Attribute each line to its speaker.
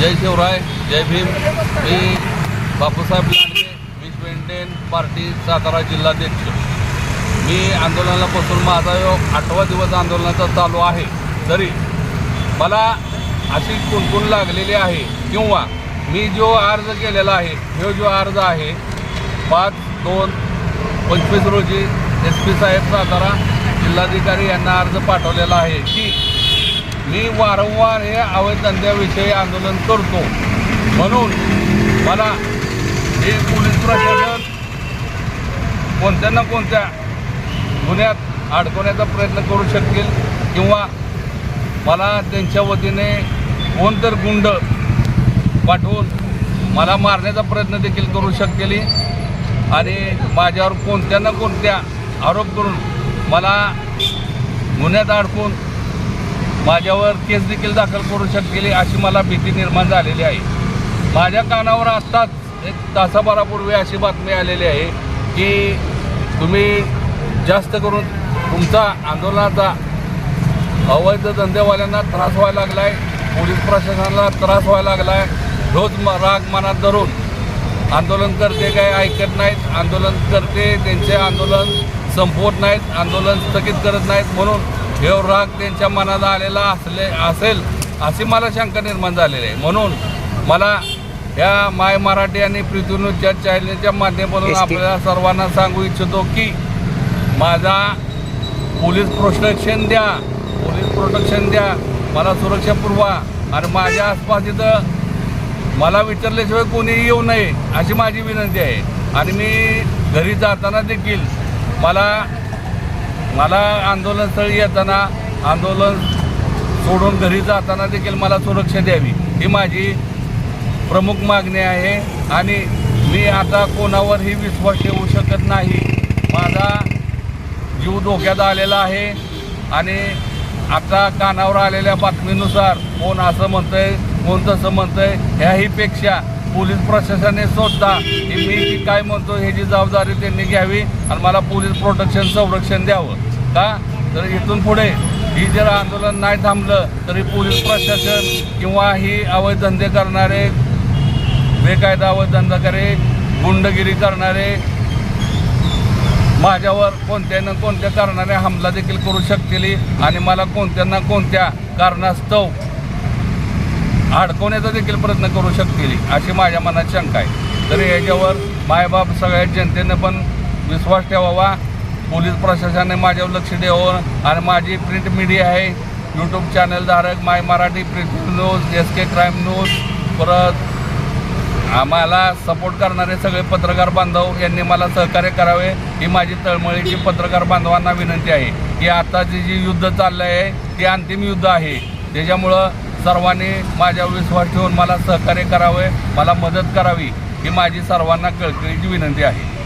Speaker 1: जय शिवराय जय भीम. मी बापूसाहेब लांडगे विश्व इंडियन पार्टी सातारा जिल्हाध्यक्ष. मी आंदोलनाला बसून माझा योग आठवा दिवस आंदोलनाचा चालू आहे. तरी मला अशी कुणकुण लागलेली आहे किंवा मी जो अर्ज केलेला आहे हे जो अर्ज आहे पाच दोन पंचवीस रोजी एस पी साहेब सातारा जिल्हाधिकारी यांना अर्ज पाठवलेला आहे की मी वारंवार हे अवैध धंद्याविषयी आंदोलन करतो. म्हणून मला हे पोलीस प्रशासन कोणत्या ना कोणत्या गुन्ह्यात अडकवण्याचा प्रयत्न करू शकतील किंवा मला त्यांच्या वतीने कोणतर गुंड पाठवून मला मारण्याचा प्रयत्न देखील करू शकेल आणि माझ्यावर कोणत्या ना कोणत्या आरोप करून मला गुन्ह्यात अडकून माझ्यावर केस देखील दाखल करू शकतील अशी मला भीती निर्माण झालेली आहे. माझ्या कानावर आत्ताच एक तासाभरापूर्वी अशी बातमी आलेली आहे की तुम्ही जास्त करून तुमचा आंदोलनाचा अवैध धंदेवाल्यांना त्रास व्हायला लागला आहे पोलीस प्रशासनाला त्रास व्हायला लागला आहे रोज म राग मनात धरून आंदोलन करते काही ऐकत नाहीत आंदोलन करते त्यांचे आंदोलन संपवत नाहीत आंदोलन स्थगित करत नाहीत म्हणून हे राग त्यांच्या मनात आलेला असले असेल अशी मला शंका निर्माण झालेली आहे. म्हणून मला या माय मराठी आणि पृथ्वीच्या चॅनलच्या माध्यमातून आपल्याला सर्वांना सांगू इच्छितो की माझा पोलीस प्रोटेक्शन द्या पोलीस प्रोटेक्शन द्या मला सुरक्षा पुरवा. आणि माझ्या आसपास इथं मला विचारल्याशिवाय कोणीही येऊ नये अशी माझी विनंती आहे. आणि मी घरी जाताना देखील मला मला आंदोलनस्थळी येताना आंदोलन सोडून घरी जाताना देखील मला सुरक्षा द्यावी ही माझी प्रमुख मागणी आहे. आणि मी आता कोणावरही विश्वास ठेवू शकत नाही. माझा जीव धोक्यात आलेला आहे. आणि आता कानावर आलेल्या बातमीनुसार कोण असं म्हणतंय कोण तसं म्हणतंय ह्याहीपेक्षा पोलीस प्रशासनाने स्वतः मी की काय म्हणतो ह्याची जबाबदारी त्यांनी घ्यावी आणि मला पोलीस प्रोटेक्शन संरक्षण द्यावं. का? तर इथून पुढे ही जर आंदोलन नाही थांबलं तरी पोलीस प्रशासन किंवा ही अवैध धंदे करणारे बेकायदा अवैध धंदाकारे गुंडगिरी करणारे माझ्यावर कोणत्या ना कोणत्या कारणाने हमला देखील करू शकतील आणि मला कोणत्या ना कोणत्या कारणास्तव अडकवण्याचा देखील प्रयत्न करू शकतील अशी माझ्या मनात शंका आहे. तरी याच्यावर मायबाप सगळ्या जनतेनं पण विश्वास ठेवावा. पोलीस प्रशासनाने माझ्यावर लक्ष द्यावं. आणि माझी प्रिंट मीडिया आहे. YouTube चॅनलधारक my Marathi print news S K crime news परत आम्हाला सपोर्ट करणारे सगळे पत्रकार बांधव यांनी मला सहकार्य करावे ही माझी तळमळीची पत्रकार बांधवांना विनंती आहे. की आताचे जे युद्ध चाललं आहे ते अंतिम युद्ध आहे. त्याच्यामुळं सर्वांनी माझ्यावर विश्वास ठेवून मला सहकार्य करावे मला मदत करावी ही माझी सर्वांना कळकळीची विनंती आहे.